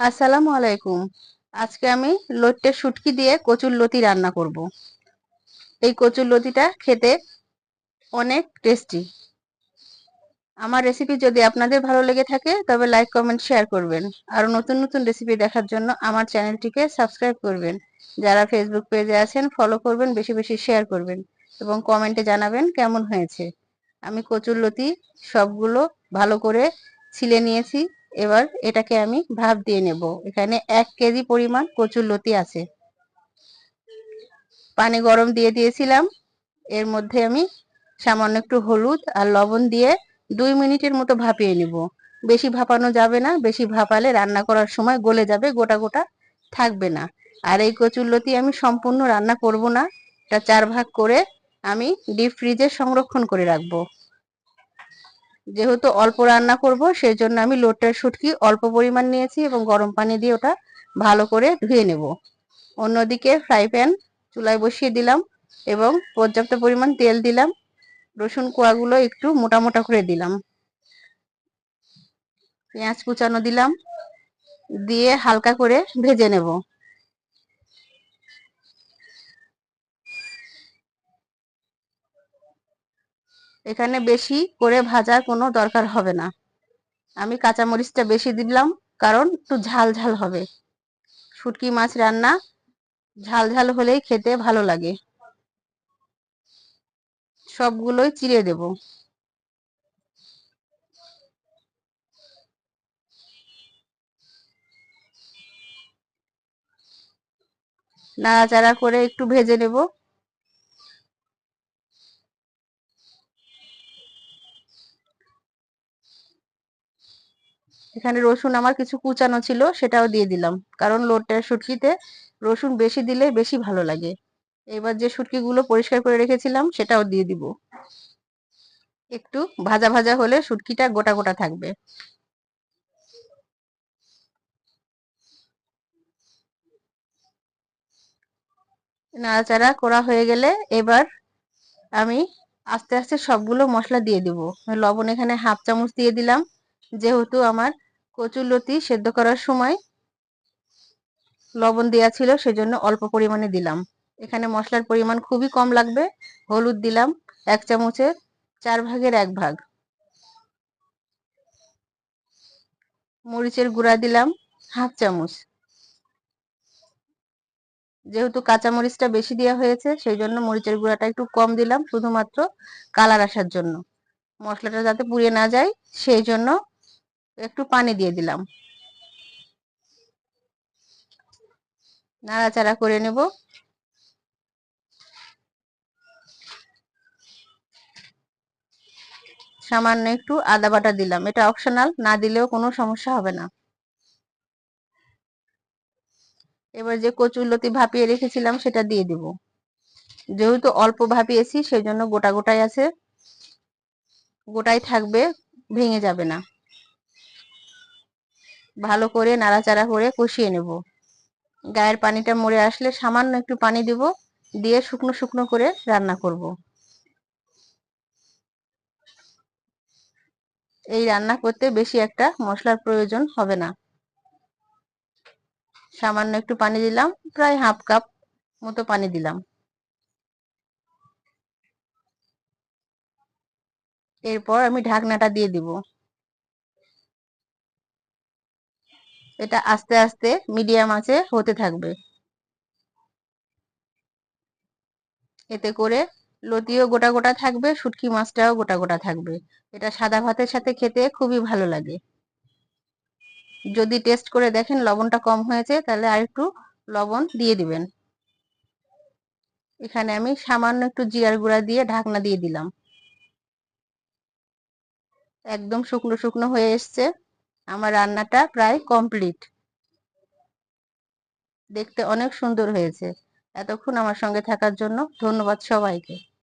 আসসালামু আলাইকুম। আজকে আমি লইট্টে শুটকি দিয়ে কচুর লতি রান্না করব। এই কচুর লতিটা খেতে অনেক টেস্টি আমার রেসিপি যদি আপনাদের ভালো লেগে থাকে, তবে লাইক কমেন্ট শেয়ার করবেন। আর নতুন নতুন রেসিপি দেখার জন্য আমার চ্যানেলটিকে সাবস্ক্রাইব করবেন। যারা ফেসবুক পেজে আছেন ফলো করবেন, বেশি বেশি শেয়ার করবেন এবং কমেন্টে জানাবেন কেমন হয়েছে। আমি কচুর লতি সবগুলো ভালো করে ছিলে নিয়েছি। এবার এটাকে আমি ভাপ দিয়ে নেব। এখানে এক কেজি পরিমাণ কচুর লতি আছে। পানি গরম দিয়ে দিয়েছিলাম। এর মধ্যে আমি সামান্য একটু হলুদ আর লবণ দিয়ে দুই মিনিটের মতো ভাপিয়ে নিব। বেশি ভাপানো যাবে না, বেশি ভাপালে রান্না করার সময় গলে যাবে, গোটা গোটা থাকবে না। আর এই কচুর লতি আমি সম্পূর্ণ রান্না করব না। এটা চার ভাগ করে আমি ডিপ ফ্রিজে সংরক্ষণ করে রাখব। যেহেতু অল্প রান্না করব সেই জন্য আমি লোটের শুটকি অল্প পরিমাণ নিয়েছি এবং গরম পানি দিয়ে ওটা ভালো করে ধুয়ে নেব। অন্যদিকে ফ্রাই প্যান চুলায় বসিয়ে দিলাম এবং পর্যাপ্ত পরিমাণ তেল দিলাম। রসুন কোয়াগুলো একটু মোটা মোটা করে দিলাম। পেঁয়াজ কুচানো দিলাম। দিয়ে হালকা করে ভেজে নেব। এখানে বেশি করে ভাজার কোনো দরকার হবে না। আমি কাঁচামরিচটা বেশি দিলাম, কারণ একটু ঝাল ঝাল হবে। শুটকি মাছ রান্না ঝাল ঝাল হলেই খেতে ভালো লাগে। সবগুলোই চিড়ে দেব। নাড়াচাড়া করে একটু ভেজে নেব। এখানে রসুন আমার কিছু কুচানো ছিল, সেটাও দিয়ে দিলাম। কারণ লোটটা শুটকিতে রসুন বেশি দিলে বেশি ভালো লাগে। এবার যে শুটকিগুলো পরিষ্কার করে রেখেছিলাম, সেটাও দিয়ে দিব। একটু ভাজা ভাজা হলে শুটকিটা গোটা গোটা থাকবে। নাড়াচাড়া করা হয়ে গেলে এবার আমি আস্তে আস্তে সবগুলো মশলা দিয়ে দিব। লবণ এখানে হাফ চামচ দিয়ে দিলাম। যেহেতু আমার কচুরলতি সেদ্ধ করার সময় লবণ দেওয়া ছিল, সেজন্য অল্প পরিমাণে দিলাম। এখানে মশলার পরিমাণ খুবই কম লাগবে। হলুদ দিলাম এক চামচের, চার ভাগের এক ভাগ। মরিচের গুঁড়া দিলাম হাফ চামচ। যেহেতু কাঁচা মরিচটা বেশি দেওয়া হয়েছে সেই জন্য মরিচের গুঁড়াটা একটু কম দিলাম, শুধুমাত্র কালার আসার জন্য। মশলাটা যাতে পুড়িয়ে না যায় সেই জন্য একটু পানি দিয়ে দিলাম। নাড়াচাড়া করে নেব। সামান্য একটু আদা বাটা দিলাম। এটা অপশনাল, না দিলেও কোনো সমস্যা হবে না। এবার যে কচুরলতি ভাপিয়ে রেখেছিলাম, সেটা দিয়ে দিব। যেহেতু অল্প ভাপিয়েছি সেই জন্য গোটা গোটাই আছে। গোটাই থাকবে, ভেঙে যাবে না। ভালো করে নাড়াচাড়া করে কষিয়ে নেব। গায়ের পানিটা মরে আসলে সামান্য একটু পানি দিব, দিয়ে শুকনো শুকনো করে রান্না করব। এই রান্না করতে বেশি একটা মশলার প্রয়োজন হবে না। সামান্য একটু পানি দিলাম, প্রায় হাফ কাপ মতো পানি দিলাম। এরপর আমি ঢাকনাটা দিয়ে দিব। এটা আস্তে আস্তে মিডিয়াম আছে, হতে থাকবে। এতে করে লতিও গোটা গোটা থাকবে, শুটকি মাছটাও গোটা গোটা থাকবে। এটা সাদা ভাতের সাথে খেতে খুবই ভালো লাগে। যদি টেস্ট করে দেখেন লবণটা কম হয়েছে, তাহলে আর একটু লবণ দিয়ে দিবেন। এখানে আমি সামান্য একটু জিরার গুঁড়া দিয়ে ঢাকনা দিয়ে দিলাম। একদম শুকনো শুকনো হয়ে এসছে। আমার রান্নাটা প্রায় কমপ্লিট। দেখতে অনেক সুন্দর হয়েছে। এতক্ষণ আমার সঙ্গে থাকার জন্য ধন্যবাদ সবাইকে।